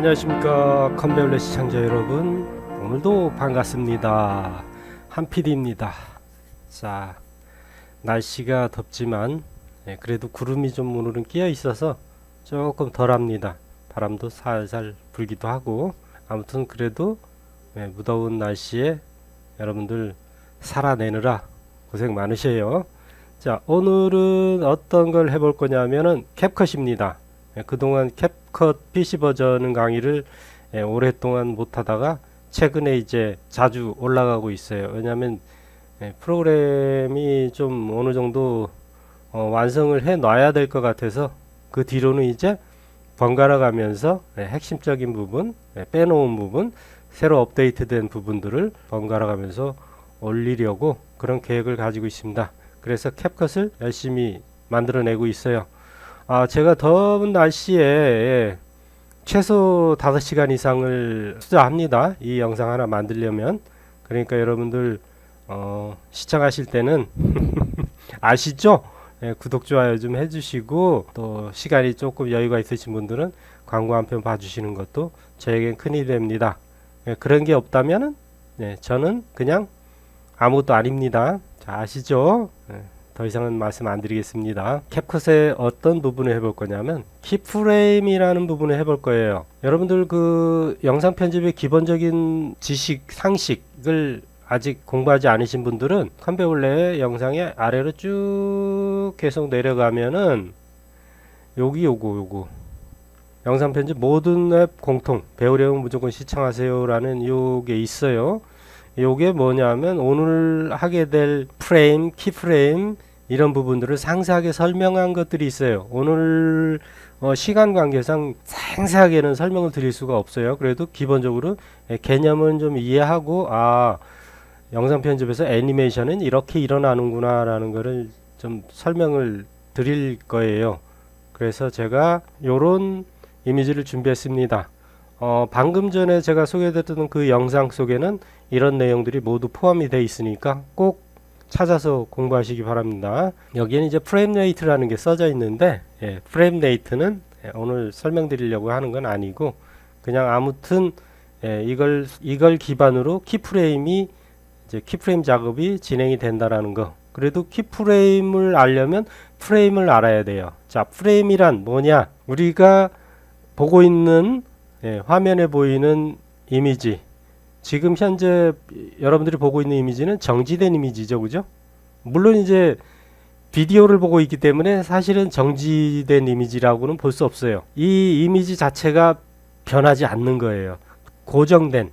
안녕하십니까 컨베올레 시청자 여러분. 오늘도 반갑습니다. 한PD입니다. 자 날씨가 덥지만 예, 그래도 구름이 좀 오늘은 끼어 있어서 조금 덜합니다. 바람도 살살 불기도 하고 아무튼 그래도 예, 무더운 날씨에 여러분들 살아내느라 고생 많으셔요. 자 오늘은 어떤 걸 해볼 거냐면은 캡컷입니다. 예, 그동안 캡 컷 PC 버전 강의를 예, 오랫동안 못하다가 최근에 이제 자주 올라가고 있어요. 왜냐하면 예, 프로그램이 좀 어느 정도 어, 완성을 해 놔야 될 것 같아서 그 뒤로는 이제 번갈아 가면서 예, 핵심적인 부분, 예, 빼놓은 부분, 새로 업데이트된 부분들을 번갈아 가면서 올리려고 그런 계획을 가지고 있습니다. 그래서 캡컷을 열심히 만들어내고 있어요. 아, 제가 더운 날씨에 예, 최소 5시간 이상을 투자합니다. 이 영상 하나 만들려면. 그러니까 여러분들 어, 시청하실 때는 아시죠? 예, 구독, 좋아요 좀 해주시고 또 시간이 조금 여유가 있으신 분들은 광고 한 편 봐주시는 것도 저에겐 큰 힘이 됩니다. 예, 그런 게 없다면은 예, 저는 그냥 아무것도 아닙니다. 자, 아시죠? 예. 더 이상은 말씀 안 드리겠습니다. 캡컷의 어떤 부분을 해볼 거냐면 키프레임이라는 부분을 해볼 거예요. 여러분들 그 영상 편집의 기본적인 지식 상식을 아직 공부하지 않으신 분들은 컴베올레 영상의 아래로 쭉 계속 내려가면은 여기 요거 요거 영상 편집 모든 앱 공통 배우려면 무조건 시청하세요라는 요게 있어요. 요게 뭐냐면 오늘 하게 될 프레임, 키프레임 이런 부분들을 상세하게 설명한 것들이 있어요. 오늘 어, 시간 관계상 상세하게는 설명을 드릴 수가 없어요. 그래도 기본적으로 예, 개념은 좀 이해하고 아 영상 편집에서 애니메이션은 이렇게 일어나는구나라는 것을 좀 설명을 드릴 거예요. 그래서 제가 요런 이미지를 준비했습니다. 어, 방금 전에 제가 소개드렸던 그 영상 속에는 이런 내용들이 모두 포함이 되어 있으니까 꼭 찾아서 공부하시기 바랍니다. 여기에는 이제 프레임 레이트라는 게 써져 있는데 예, 프레임 레이트는 예, 오늘 설명드리려고 하는 건 아니고 그냥 아무튼 예, 이걸 이걸 기반으로 키프레임이 이제 키프레임 작업이 진행이 된다라는 거. 그래도 키프레임을 알려면 프레임을 알아야 돼요. 자, 프레임이란 뭐냐? 우리가 보고 있는 예, 화면에 보이는 이미지 지금 현재 여러분들이 보고 있는 이미지는 정지된 이미지죠 그죠 물론 이제 비디오를 보고 있기 때문에 사실은 정지된 이미지라고는 볼 수 없어요 이 이미지 자체가 변하지 않는 거예요 고정된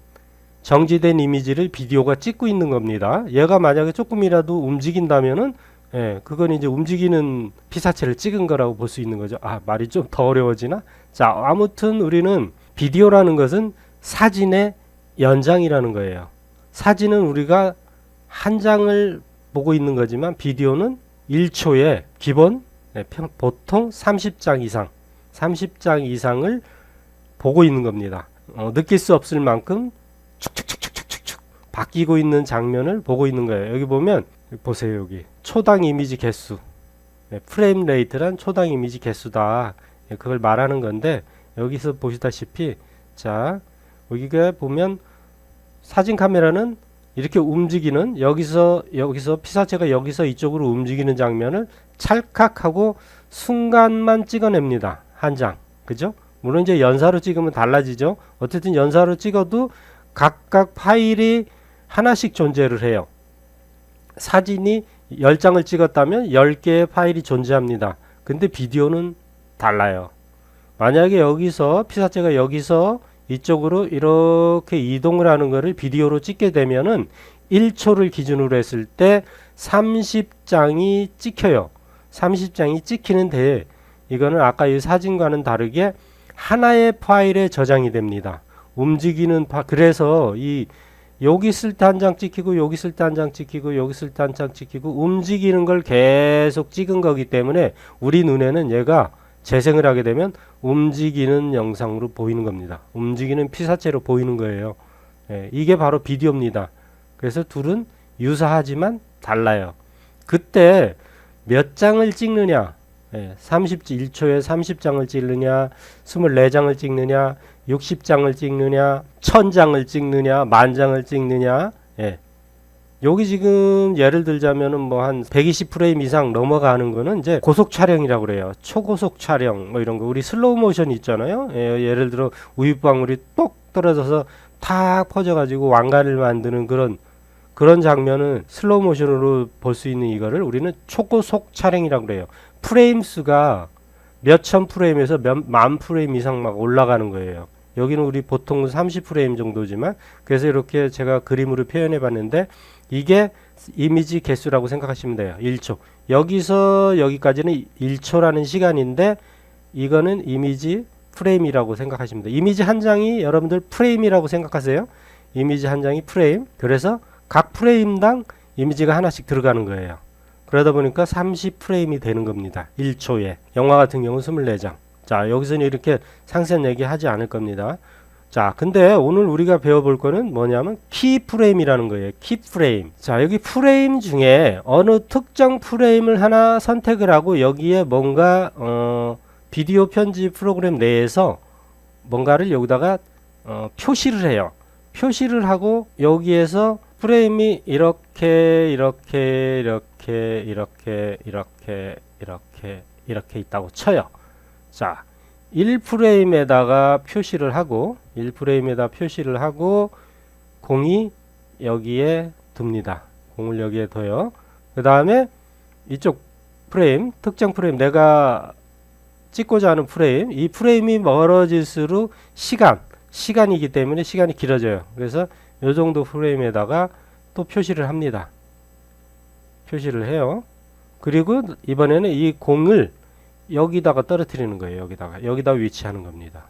정지된 이미지를 비디오가 찍고 있는 겁니다 얘가 만약에 조금이라도 움직인다면은 예, 그건 이제 움직이는 피사체를 찍은 거라고 볼 수 있는 거죠. 아, 말이 좀 더 어려워지나? 자, 아무튼 우리는 비디오라는 것은 사진의 연장이라는 거예요. 사진은 우리가 한 장을 보고 있는 거지만 비디오는 1초에 기본 네, 평, 보통 30장 이상, 30장 이상을 보고 있는 겁니다. 어, 느낄 수 없을 만큼 축축축축축축 바뀌고 있는 장면을 보고 있는 거예요. 여기 보면 보세요 여기 초당 이미지 개수 네, 프레임 레이트란 초당 이미지 개수다 예, 그걸 말하는 건데 여기서 보시다시피 자 여기가 보면 사진 카메라는 이렇게 움직이는 여기서 여기서 피사체가 여기서 이쪽으로 움직이는 장면을 찰칵하고 순간만 찍어냅니다. 한 장. 그죠? 물론 이제 연사로 찍으면 달라지죠. 어쨌든 연사로 찍어도 각각 파일이 하나씩 존재를 해요. 사진이 10장을 찍었다면 10개의 파일이 존재합니다. 근데 비디오는 달라요. 만약에 여기서 피사체가 여기서 이쪽으로 이렇게 이동을 하는 것을 비디오로 찍게 되면은 1초를 기준으로 했을 때 30장이 찍혀요. 30장이 찍히는데 이거는 아까 이 사진과는 다르게 하나의 파일에 저장이 됩니다. 움직이는 파 그래서 이 여기 있을 때 한 장 찍히고 여기 있을 때 한 장 찍히고 여기 있을 때 한 장 찍히고 움직이는 걸 계속 찍은 거기 때문에 우리 눈에는 얘가 재생을 하게 되면 움직이는 영상으로 보이는 겁니다. 움직이는 피사체로 보이는 거예요. 예, 이게 바로 비디오입니다. 그래서 둘은 유사하지만 달라요. 그때 몇 장을 찍느냐 예, 31초에 30장을 찍느냐, 24장을 찍느냐, 60장을 찍느냐, 1000장을 찍느냐, 만장을 찍느냐. 예. 여기 지금 예를 들자면은 뭐 한 120프레임 이상 넘어가는 거는 이제 고속 촬영이라고 그래요. 초고속 촬영 뭐 이런 거 우리 슬로우 모션 있잖아요. 예, 예를 들어 우유방울이 똑 떨어져서 탁 퍼져 가지고 왕관을 만드는 그런 그런 장면은 슬로우 모션으로 볼 수 있는 이거를 우리는 초고속 촬영이라고 그래요. 프레임 수가 몇 천 프레임에서 몇 만 프레임 이상 막 올라가는 거예요. 여기는 우리 보통 30프레임 정도지만 그래서 이렇게 제가 그림으로 표현해 봤는데 이게 이미지 개수라고 생각하시면 돼요. 1초. 여기서 여기까지는 1초라는 시간인데 이거는 이미지 프레임이라고 생각하시면 돼요. 이미지 한 장이 여러분들 프레임이라고 생각하세요. 이미지 한 장이 프레임. 그래서 각 프레임당 이미지가 하나씩 들어가는 거예요. 그러다 보니까 30프레임이 되는 겁니다. 1초에. 영화 같은 경우는 24장. 자, 여기서는 이렇게 상세한 얘기 하지 않을 겁니다. 자, 근데 오늘 우리가 배워볼 거는 뭐냐면 키 프레임이라는 거예요. 키 프레임. 자, 여기 프레임 중에 어느 특정 프레임을 하나 선택을 하고 여기에 뭔가 어, 비디오 편집 프로그램 내에서 뭔가를 여기다가 어, 표시를 해요. 표시를 하고 여기에서 프레임이 이렇게 이렇게 이렇게 이렇게 이렇게 이렇게 이렇게 있다고 쳐요. 자, 1프레임에다가 표시를 하고 1프레임에다 표시를 하고 공이 여기에 둡니다. 공을 여기에 둬요. 그 다음에 이쪽 프레임, 특정 프레임, 내가 찍고자 하는 프레임, 이 프레임이 멀어질수록 시간, 시간이기 때문에 시간이 길어져요. 그래서 이 정도 프레임에다가 또 표시를 합니다. 표시를 해요. 그리고 이번에는 이 공을 여기다가 떨어뜨리는 거예요. 여기다가 여기다 위치하는 겁니다.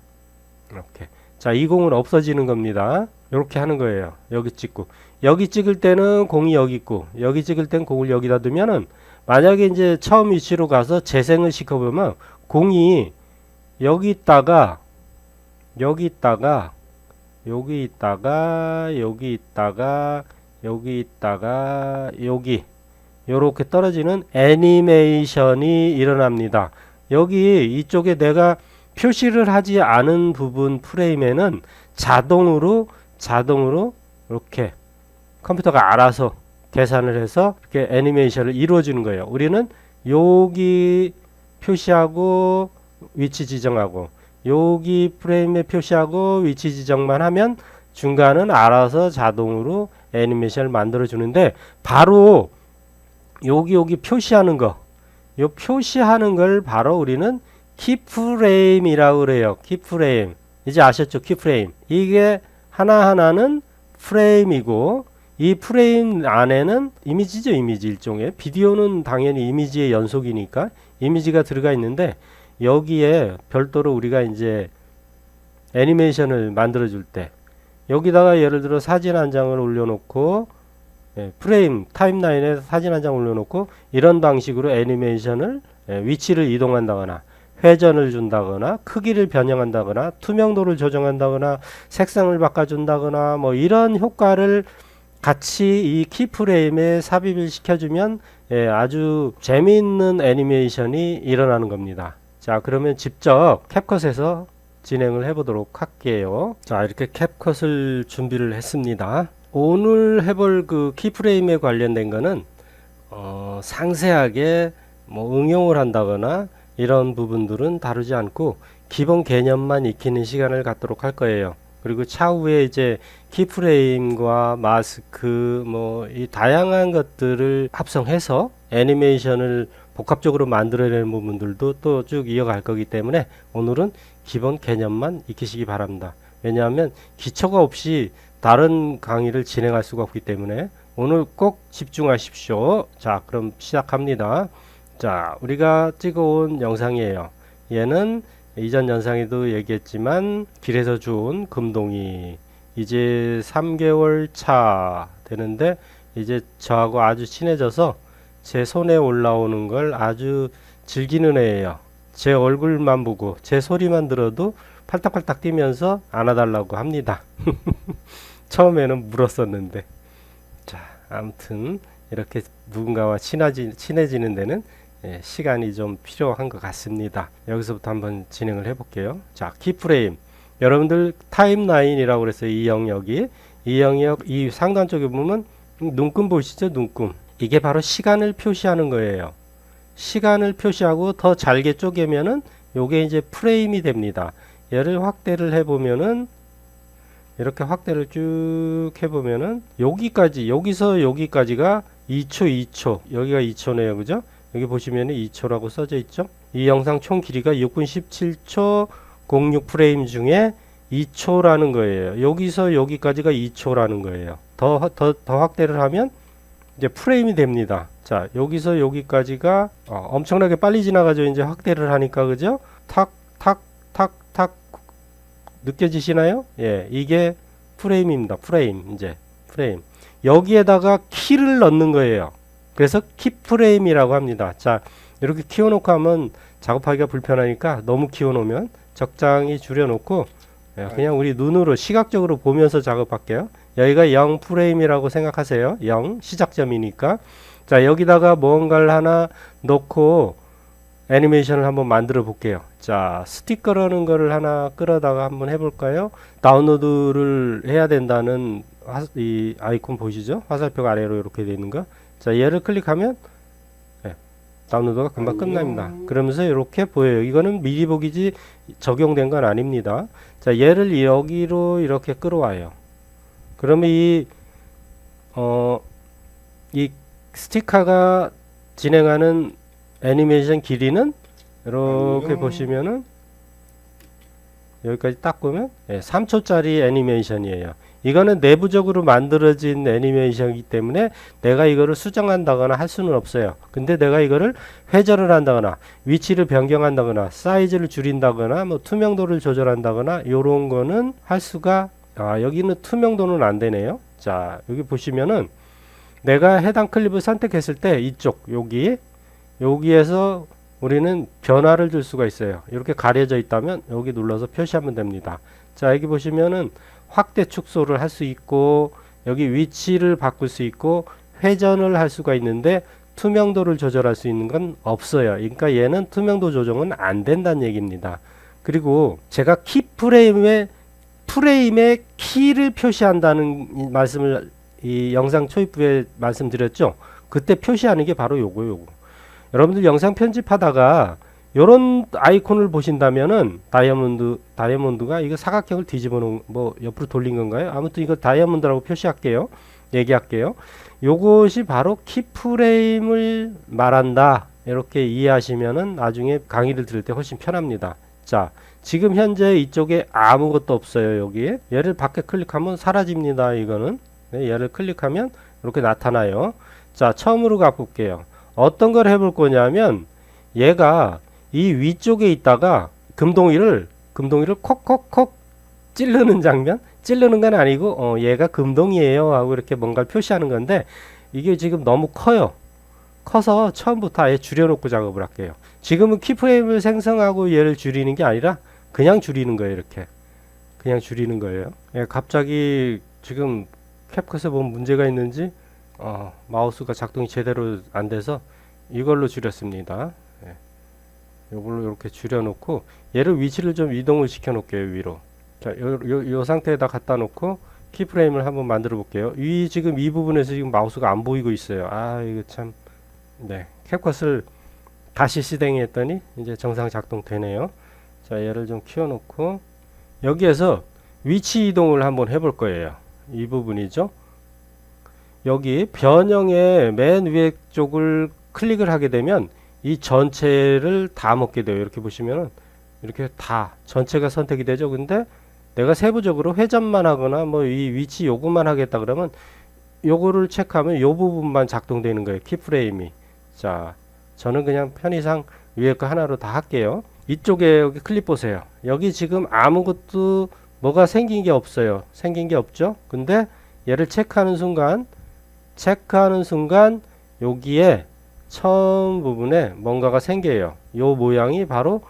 이렇게 자, 이 공은 없어지는 겁니다. 이렇게 하는 거예요. 여기 찍고 여기 찍을 때는 공이 여기 있고 여기 찍을 땐 공을 여기다 두면은 만약에 이제 처음 위치로 가서 재생을 시켜보면 공이 여기 있다가 여기 있다가 여기 있다가 여기 있다가 여기 있다가 여기 요렇게 떨어지는 애니메이션이 일어납니다. 여기 이쪽에 내가 표시를 하지 않은 부분 프레임에는 자동으로 자동으로 이렇게 컴퓨터가 알아서 계산을 해서 이렇게 애니메이션을 이루어 주는 거예요. 우리는 여기 표시하고 위치 지정하고 여기 프레임에 표시하고 위치 지정만 하면 중간은 알아서 자동으로 애니메이션을 만들어 주는데 바로 여기 여기 표시하는 거, 요 표시하는 걸 바로 우리는 키프레임이라고 그래요. 키프레임. 이제 아셨죠? 키프레임. 이게 하나하나는 프레임이고 이 프레임 안에는 이미지죠, 이미지 일종의. 비디오는 당연히 이미지의 연속이니까 이미지가 들어가 있는데 여기에 별도로 우리가 이제 애니메이션을 만들어 줄 때 여기다가 예를 들어 사진 한 장을 올려놓고 예, 프레임 타임라인에 사진 한 장 올려놓고 이런 방식으로 애니메이션을 예, 위치를 이동한다거나 회전을 준다거나 크기를 변형한다거나 투명도를 조정한다거나 색상을 바꿔준다거나 뭐 이런 효과를 같이 이 키프레임에 삽입을 시켜주면 예, 아주 재미있는 애니메이션이 일어나는 겁니다. 자 그러면 직접 캡컷에서 진행을 해보도록 할게요. 자 이렇게 캡컷을 준비를 했습니다. 오늘 해볼 그 키프레임에 관련된 거는 어, 상세하게 뭐 응용을 한다거나 이런 부분들은 다루지 않고 기본 개념만 익히는 시간을 갖도록 할 거예요. 그리고 차후에 이제 키프레임과 마스크 뭐 이 다양한 것들을 합성해서 애니메이션을 복합적으로 만들어내는 부분들도 또 쭉 이어갈 거기 때문에 오늘은 기본 개념만 익히시기 바랍니다. 왜냐하면 기초가 없이 다른 강의를 진행할 수가 없기 때문에 오늘 꼭 집중하십시오. 자, 그럼 시작합니다. 자, 우리가 찍어온 영상이에요. 얘는 이전 영상에도 얘기했지만 길에서 주운 금동이 이제 3개월 차 되는데 이제 저하고 아주 친해져서 제 손에 올라오는 걸 아주 즐기는 애예요. 제 얼굴만 보고 제 소리만 들어도 팔딱팔딱 뛰면서 안아달라고 합니다. 처음에는 물었었는데 자 아무튼 이렇게 누군가와 친하지, 친해지는 데는 예, 시간이 좀 필요한 것 같습니다. 여기서부터 한번 진행을 해볼게요. 자, 키프레임. 여러분들 타임라인이라고 그랬어요. 이 영역이. 이 영역, 이 상단 쪽에 보면 눈금 보이시죠? 눈금. 이게 바로 시간을 표시하는 거예요. 시간을 표시하고 더 잘게 쪼개면은 요게 이제 프레임이 됩니다. 얘를 확대를 해보면은 이렇게 확대를 쭉 해보면은 여기까지 여기서 여기까지가 2초 2초. 여기가 2초네요. 그죠? 여기 보시면은 2초라고 써져 있죠? 이 영상 총 길이가 6분 17초 06 프레임 중에 2초라는 거예요. 여기서 여기까지가 2초라는 거예요. 더 더 더 확대를 하면 이제 프레임이 됩니다. 자 여기서 여기까지가 어, 엄청나게 빨리 지나가죠. 이제 확대를 하니까. 그죠? 탁 탁탁탁 느껴지시나요? 예, 이게 프레임입니다. 프레임 이제 프레임. 여기에다가 키를 넣는 거예요. 그래서 키 프레임이라고 합니다. 자, 이렇게 키워놓고 하면 작업하기가 불편하니까 너무 키워놓으면 적당히 줄여놓고 예, 그냥 우리 눈으로 시각적으로 보면서 작업할게요. 여기가 0 프레임이라고 생각하세요. 0 시작점이니까. 자, 여기다가 뭔가를 하나 넣고 애니메이션을 한번 만들어 볼게요. 자, 스티커라는 거를 하나 끌어다가 한번 해볼까요? 다운로드를 해야 된다는 화, 이 아이콘 보이시죠? 화살표가 아래로 이렇게 되어 있는 거. 자, 얘를 클릭하면 네, 다운로드가 금방 끝납니다. 그러면서 이렇게 보여요. 이거는 미리 보기지 적용된 건 아닙니다. 자, 얘를 여기로 이렇게 끌어와요. 그러면 이, 어, 이 스티커가 진행하는 애니메이션 길이는 이렇게 보시면은 여기까지 딱 보면 예, 3초짜리 애니메이션이에요. 이거는 내부적으로 만들어진 애니메이션이기 때문에 내가 이거를 수정한다거나 할 수는 없어요. 근데 내가 이거를 회전을 한다거나 위치를 변경한다거나 사이즈를 줄인다거나 뭐 투명도를 조절한다거나 요런 거는 할 수가 아 여기는 투명도는 안 되네요. 자 여기 보시면은 내가 해당 클립을 선택했을 때 이쪽 여기 여기에서 우리는 변화를 줄 수가 있어요. 이렇게 가려져 있다면 여기 눌러서 표시하면 됩니다. 자, 여기 보시면은 확대 축소를 할 수 있고 여기 위치를 바꿀 수 있고 회전을 할 수가 있는데 투명도를 조절할 수 있는 건 없어요. 그러니까 얘는 투명도 조정은 안 된다는 얘기입니다. 그리고 제가 키 프레임에 프레임의 키를 표시한다는 이 말씀을 이 영상 초입부에 말씀드렸죠. 그때 표시하는 게 바로 요거 요거. 여러분들 영상 편집하다가 요런 아이콘을 보신다면은 다이아몬드 다이아몬드가 이거 사각형을 뒤집어 놓은 뭐 옆으로 돌린 건가요? 아무튼 이거 다이아몬드라고 표시할게요. 얘기할게요. 요것이 바로 키프레임을 말한다. 이렇게 이해하시면은 나중에 강의를 들을 때 훨씬 편합니다. 자, 지금 현재 이쪽에 아무것도 없어요. 여기에 얘를 밖에 클릭하면 사라집니다. 이거는 네, 얘를 클릭하면 이렇게 나타나요. 자, 처음으로 가볼게요. 어떤 걸 해볼 거냐면 얘가 이 위쪽에 있다가 금동이를 금동이를 콕콕콕 찌르는 장면? 찌르는 건 아니고 어, 얘가 금동이에요 하고 이렇게 뭔가를 표시하는 건데 이게 지금 너무 커요. 커서 처음부터 아예 줄여놓고 작업을 할게요. 지금은 키프레임을 생성하고 얘를 줄이는 게 아니라 그냥 줄이는 거예요 이렇게. 그냥 줄이는 거예요. 예, 갑자기 지금 캡컷에 뭔 문제가 있는지 어, 마우스가 작동이 제대로 안 돼서 이걸로 줄였습니다. 예. 이걸로 이렇게 줄여놓고 얘를 위치를 좀 이동을 시켜 놓을게요 위로. 자, 요, 요, 요 상태에다 갖다 놓고 키프레임을 한번 만들어 볼게요. 이 지금 이 부분에서 지금 마우스가 안 보이고 있어요. 아 이거 참 네. 캡컷을 다시 시댕했더니 이제 정상 작동 되네요. 자 얘를 좀 키워놓고 여기에서 위치 이동을 한번 해볼 거예요. 이 부분이죠. 여기 변형의 맨 위에 쪽을 클릭을 하게 되면 이 전체를 다 먹게 돼요. 이렇게 보시면은 이렇게 다 전체가 선택이 되죠. 근데 내가 세부적으로 회전만 하거나 뭐 이 위치 요것만 하겠다 그러면 요거를 체크하면 요 부분만 작동되는 거예요. 키프레임이. 자, 저는 그냥 편의상 위에 거 하나로 다 할게요. 이쪽에 여기 클립 보세요. 여기 지금 아무것도 뭐가 생긴 게 없어요. 생긴 게 없죠. 근데 얘를 체크하는 순간 체크하는 순간 여기에 처음 부분에 뭔가가 생겨요. 요 모양이 바로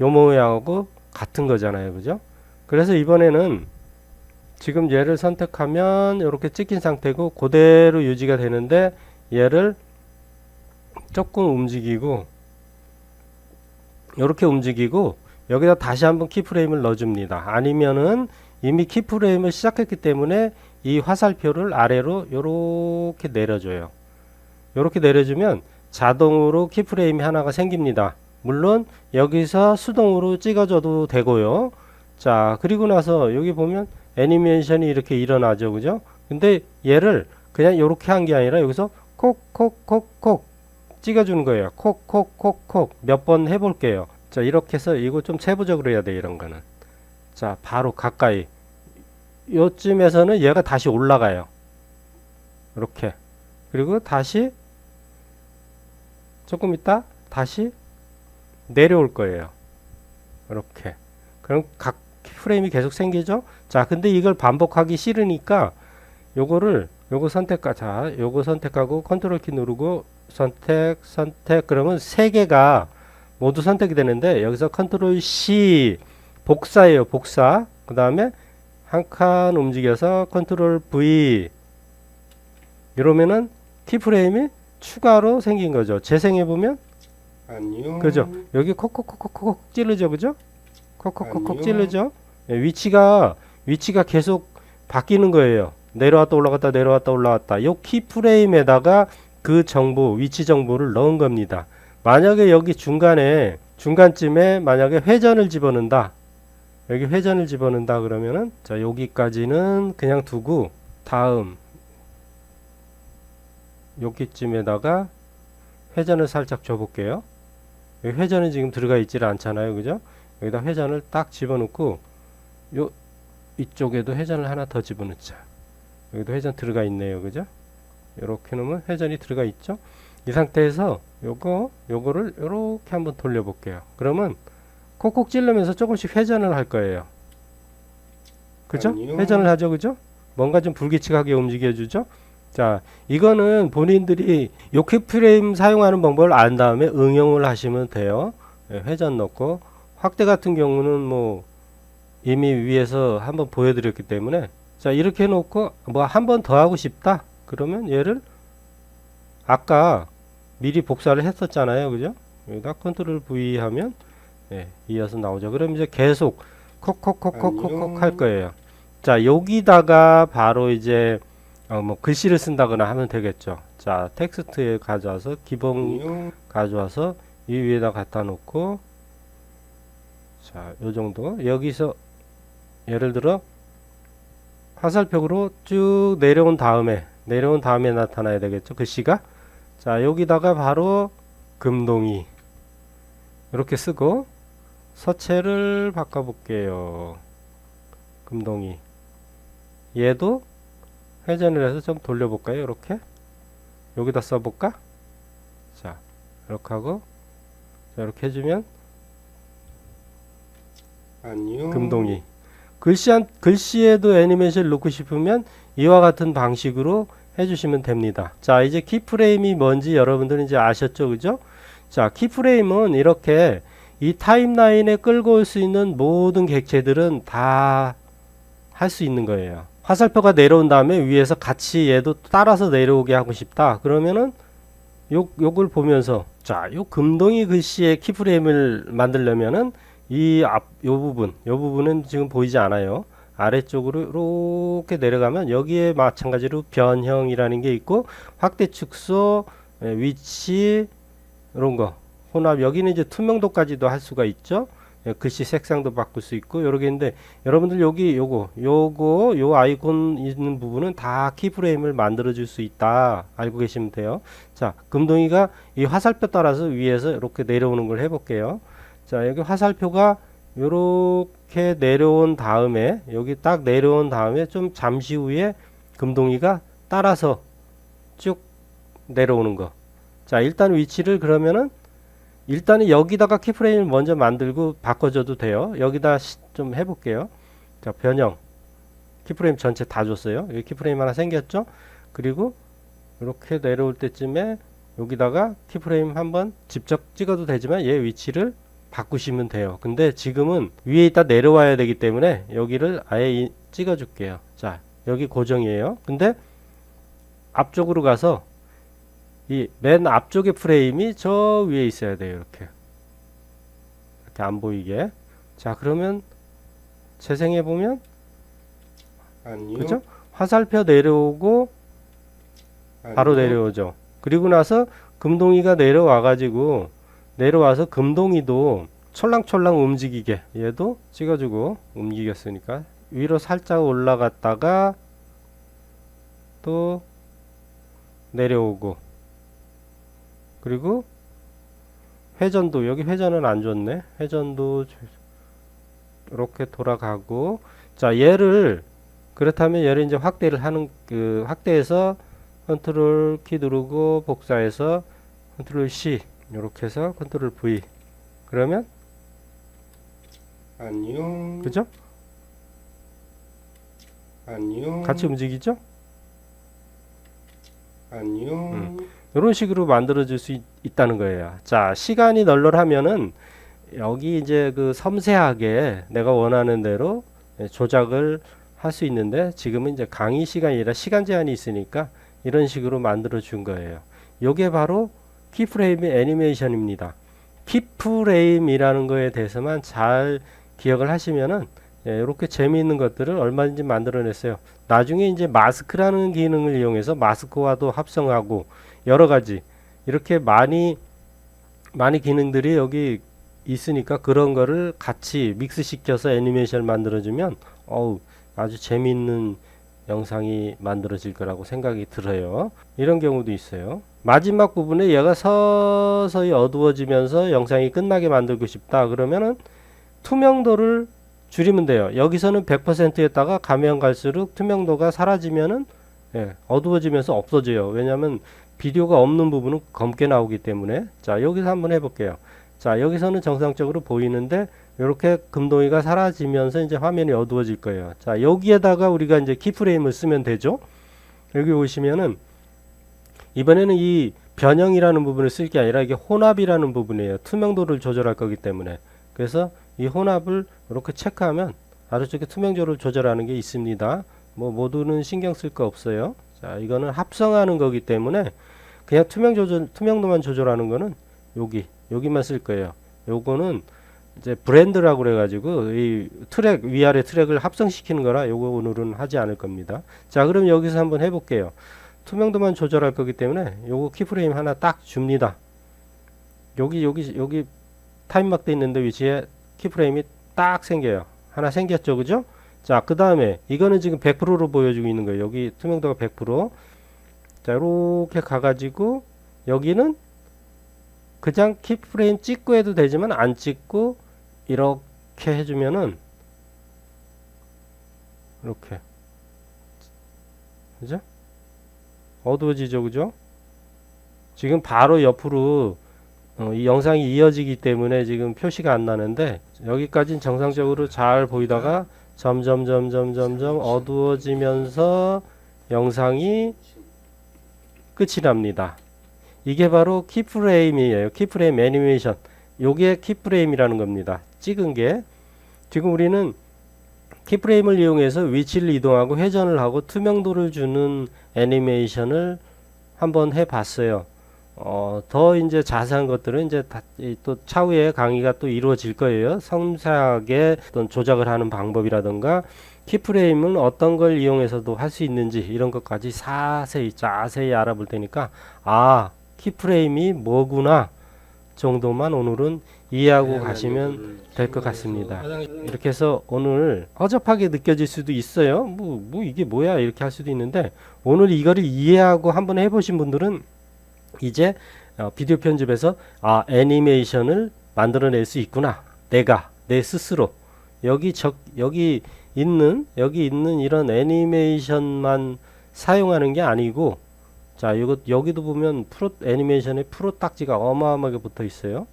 요 모양하고 같은 거잖아요. 그죠? 그래서 이번에는 지금 얘를 선택하면 이렇게 찍힌 상태고 그대로 유지가 되는데 얘를 조금 움직이고 이렇게 움직이고 여기다 다시 한번 키프레임을 넣어줍니다. 아니면은 이미 키프레임을 시작했기 때문에 이 화살표를 아래로 이렇게 내려줘요. 이렇게 내려주면 자동으로 키프레임이 하나가 생깁니다. 물론 여기서 수동으로 찍어줘도 되고요. 자 그리고 나서 여기 보면 애니메이션이 이렇게 일어나죠, 그죠? 근데 얘를 그냥 이렇게 한 게 아니라 여기서 콕콕콕콕 찍어주는 거예요. 콕콕콕콕 몇 번 해볼게요. 자 이렇게 해서 이거 좀 세부적으로 해야 돼 이런 거는. 자 바로 가까이 요쯤에서는 얘가 다시 올라가요. 이렇게 그리고 다시 조금 있다 다시 내려올 거예요. 이렇게 그럼 각 프레임이 계속 생기죠. 자 근데 이걸 반복하기 싫으니까 요거를 요거 선택하 자 요거 선택하고 컨트롤 키 누르고 선택 선택 그러면 세 개가 모두 선택이 되는데 여기서 컨트롤 C 복사예요 복사 그 다음에 한 칸 움직여서 컨트롤 V. 이러면은 키프레임이 추가로 생긴 거죠. 재생해 보면 안녕. 그죠? 여기 콕콕콕콕콕 찌르죠 그죠? 콕콕콕콕. 찌르죠? 예, 위치가 위치가 계속 바뀌는 거예요. 내려왔다 올라갔다 내려왔다 올라갔다. 요 키프레임에다가 그 정보 위치 정보를 넣은 겁니다. 만약에 여기 중간에 중간쯤에 만약에 회전을 집어넣는다 여기 회전을 집어넣는다 그러면은 자 여기까지는 그냥 두고 다음 여기쯤에다가 회전을 살짝 줘 볼게요. 여기 회전은 지금 들어가 있질 않잖아요. 그죠? 여기다 회전을 딱 집어넣고 요 이쪽에도 회전을 하나 더 집어넣자. 여기도 회전 들어가 있네요. 그죠? 이렇게 놓으면 회전이 들어가 있죠? 이 상태에서 요거 요거를 요렇게 한번 돌려 볼게요. 그러면 콕콕 찌르면서 조금씩 회전을 할 거예요. 그죠? 아니요. 회전을 하죠 그죠? 뭔가 좀 불규칙하게 움직여 주죠? 자 이거는 본인들이 요 키 프레임 사용하는 방법을 안 다음에 응용을 하시면 돼요. 예, 회전 넣고. 확대 같은 경우는 뭐 이미 위에서 한번 보여드렸기 때문에. 자 이렇게 해놓고 뭐 한 번 더 하고 싶다? 그러면 얘를 아까 미리 복사를 했었잖아요 그죠? 여기다 컨트롤 V 하면 예, 이어서 나오죠 그럼 이제 계속 콕콕콕콕콕콕 할 거예요 자 여기다가 바로 이제 어, 뭐 글씨를 쓴다거나 하면 되겠죠 자 텍스트에 가져와서 기본 안녕. 가져와서 이 위에다 갖다 놓고 자, 요 정도. 여기서 예를 들어 화살표로 쭉 내려온 다음에 내려온 다음에 나타나야 되겠죠. 글씨가. 자, 여기다가 바로 금동이 이렇게 쓰고 서체를 바꿔 볼게요. 금동이. 얘도 회전을 해서 좀 돌려 볼까요? 이렇게. 여기다 써 볼까? 자, 이렇게 하고 자, 이렇게 해주면 안녕. 금동이 글씨 한, 글씨에도 애니메이션을 넣고 싶으면 이와 같은 방식으로 해주시면 됩니다. 자 이제 키프레임이 뭔지 여러분들은 이제 아셨죠, 그죠? 자 키프레임은 이렇게 이 타임라인에 끌고 올 수 있는 모든 객체들은 다 할 수 있는 거예요. 화살표가 내려온 다음에 위에서 같이 얘도 따라서 내려오게 하고 싶다. 그러면은 요 요걸 보면서 자, 요 금동이 글씨의 키프레임을 만들려면은 이 앞 요 부분, 요 부분은 지금 보이지 않아요. 아래쪽으로 이렇게 내려가면 여기에 마찬가지로 변형이라는 게 있고 확대 축소, 예, 위치 이런 거 혼합 여기는 이제 투명도까지도 할 수가 있죠. 예, 글씨 색상도 바꿀 수 있고 여러 개 있는데 여러분들 여기 요거 요거 요 아이콘 있는 부분은 다 키프레임을 만들어 줄 수 있다 알고 계시면 돼요. 자, 금동이가 이 화살표 따라서 위에서 이렇게 내려오는 걸 해볼게요. 자, 여기 화살표가 요렇게 내려온 다음에 여기 딱 내려온 다음에 좀 잠시 후에 금동이가 따라서 쭉 내려오는 거. 자, 일단 위치를 그러면은 일단은 여기다가 키프레임을 먼저 만들고 바꿔줘도 돼요. 여기다 시- 좀 해볼게요. 자, 변형. 키프레임 전체 다 줬어요. 여기 키프레임 하나 생겼죠? 그리고 이렇게 내려올 때쯤에 여기다가 키프레임 한번 직접 찍어도 되지만 얘 위치를 바꾸시면 돼요. 근데 지금은 위에 있다 내려와야 되기 때문에 여기를 아예 이- 찍어줄게요. 자, 여기 고정이에요. 근데 앞쪽으로 가서 이 맨 앞쪽에 프레임이 저 위에 있어야 돼요. 이렇게. 이렇게 안 보이게. 자, 그러면 재생해 보면 아니요. 그죠? 화살표 내려오고 바로 아니요. 내려오죠. 그리고 나서 금동이가 내려와 가지고 내려와서 금동이도 촐랑촐랑 움직이게 얘도 찍어주고 움직였으니까 위로 살짝 올라갔다가 또 내려오고 그리고 회전도 여기 회전은 안 좋네 회전도 이렇게 돌아가고 자 얘를 그렇다면 얘를 이제 확대를 하는 그 확대해서 컨트롤 키 누르고 복사해서 컨트롤 C 이렇게 해서 컨트롤 V 그러면 아니요. 그죠? 아니요. 같이 움직이죠? 아니요. 음. 이런 식으로 만들어 줄수 있 다는 거예요. 자, 시간이 널널하면은 여기 이제 그 섬세하게 내가 원하는 대로 예, 조작을 할 수 있는데 지금은 이제 강의 시간이 아니라 시간 제한이 있으니까 이런 식으로 만들어 준 거예요. 요게 바로 키프레임 애니메이션입니다. 키프레임이라는 거에 대해서만 잘 기억을 하시면은 예, 이렇게 재미있는 것들을 얼마든지 만들어냈어요. 나중에 이제 마스크라는 기능을 이용해서 마스크와도 합성하고 여러 가지 이렇게 많이 많이 기능들이 여기 있으니까 그런 거를 같이 믹스시켜서 애니메이션을 만들어주면 어우 아주 재미있는 영상이 만들어질 거라고 생각이 들어요. 이런 경우도 있어요. 마지막 부분에 얘가 서서히 어두워지면서 영상이 끝나게 만들고 싶다 그러면은 투명도를 줄이면 돼요. 여기서는 100%였다가 가면 갈수록 투명도가 사라지면은 예, 어두워지면서 없어져요. 왜냐하면 비디오가 없는 부분은 검게 나오기 때문에 자 여기서 한번 해볼게요. 자 여기서는 정상적으로 보이는데 이렇게 금동이가 사라지면서 이제 화면이 어두워질 거예요. 자 여기에다가 우리가 이제 키프레임을 쓰면 되죠. 여기 오시면은 이번에는 이 변형이라는 부분을 쓸 게 아니라 이게 혼합이라는 부분이에요. 투명도를 조절할 거기 때문에 그래서 이 혼합을 이렇게 체크하면 아래쪽에 투명도를 조절하는 게 있습니다. 뭐 모두는 신경 쓸 거 없어요. 자, 이거는 합성하는 거기 때문에 그냥 투명 조절 투명도만 조절하는 거는 여기 여기만 쓸 거예요. 요거는 이제 브랜드라고 그래 가지고 이 트랙 위아래 트랙을 합성시키는 거라 요거 오늘은 하지 않을 겁니다. 자, 그럼 여기서 한번 해 볼게요. 투명도만 조절할 거기 때문에 요거 키프레임 하나 딱 줍니다. 여기 여기 여기 타임막 돼 있는데 위치에 키프레임이 딱 생겨요. 하나 생겼죠, 그죠? 자, 그 다음에 이거는 지금 100%로 보여주고 있는 거예요. 여기 투명도가 100%. 자, 이렇게 가가지고 여기는 그냥 키프레임 찍고 해도 되지만 안 찍고 이렇게 해주면은 이렇게 그죠? 어두워지죠, 그죠? 지금 바로 옆으로 어, 이 영상이 이어지기 때문에 지금 표시가 안 나는데 여기까지는 정상적으로 잘 보이다가 점점 점점 점점 어두워지면서 영상이 끝이 납니다. 이게 바로 키프레임이에요. 키프레임 애니메이션. 요게 키프레임이라는 겁니다. 찍은 게 지금 우리는 키프레임을 이용해서 위치를 이동하고 회전을 하고 투명도를 주는 애니메이션을 한번 해 봤어요. 어, 더 이제 자세한 것들은 이제 다, 이, 또 차후에 강의가 또 이루어질 거예요. 섬세하게 어떤 조작을 하는 방법이라든가 키프레임은 어떤 걸 이용해서도 할 수 있는지 이런 것까지 자세히 자세히 알아볼 테니까 아 키프레임이 뭐구나 정도만 오늘은 이해하고 가시면 될 것 같습니다. 이렇게 해서 오늘 허접하게 느껴질 수도 있어요. 뭐, 뭐 이게 뭐야 이렇게 할 수도 있는데 오늘 이거를 이해하고 한번 해보신 분들은 이제 어, 비디오 편집에서 아 애니메이션을 만들어낼 수 있구나 내가 내 스스로 여기 적 여기 있는 여기 있는 이런 애니메이션만 사용하는 게 아니고 자 이거 여기도 보면 프로 애니메이션에 프로 딱지가 어마어마하게 붙어 있어요.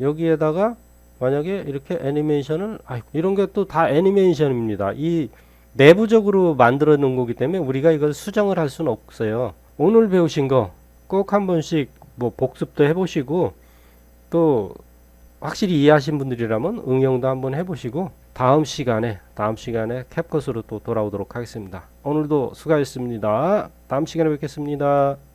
여기에다가 만약에 이렇게 애니메이션을 아 이런 게 또 다 애니메이션입니다. 이 내부적으로 만들어 놓은 거기 때문에 우리가 이걸 수정을 할 수는 없어요. 오늘 배우신 거 꼭 한 번씩 뭐 복습도 해보시고 또 확실히 이해하신 분들이라면 응용도 한번 해보시고 다음 시간에 다음 시간에 캡컷으로 또 돌아오도록 하겠습니다. 오늘도 수고하셨습니다. 다음 시간에 뵙겠습니다.